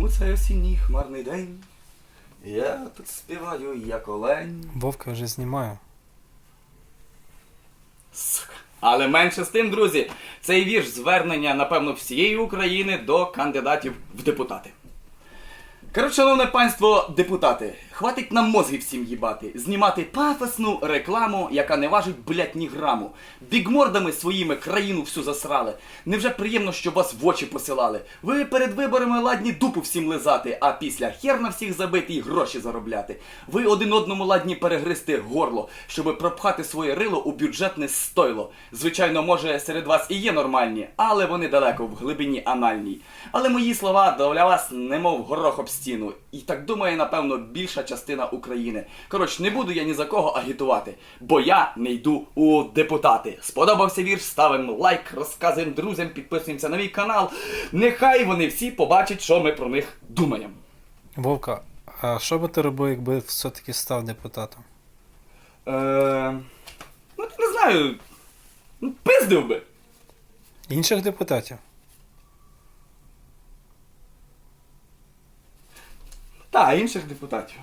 У цей осінній хмарний день. Я тут співаю, як олень. Вовка вже знімаю. Сука. Але менше з тим, друзі, цей вірш звернення, напевно, всієї України до кандидатів в депутати. Коротше, шановне панство, депутати, хватить нам мозги всім їбати, знімати пафосну рекламу, яка не важить, блять, ні граму. Бігмордами своїми країну всю засрали. Невже приємно, що вас в очі посилали? Ви перед виборами ладні дупу всім лизати, а після хер на всіх забити і гроші заробляти. Ви один одному ладні перегризти горло, щоб пропхати своє рило у бюджетне стойло. Звичайно, може, серед вас і є нормальні, але вони далеко в глибині анальній. Але мої слова для вас немов горох об стіну. І так думає, напевно, більша частина України. Коротше, не буду я ні за кого агітувати, бо я не йду у депутати. Сподобався вірш, ставимо лайк, розказуємо друзям, підписуємося на мій канал. Нехай вони всі побачать, що ми про них думаємо. Вовка, а що би ти робив, якби все-таки став депутатом? Е, ну, не знаю. Ну, пиздив би. Інших депутатів? Та, інших депутатів.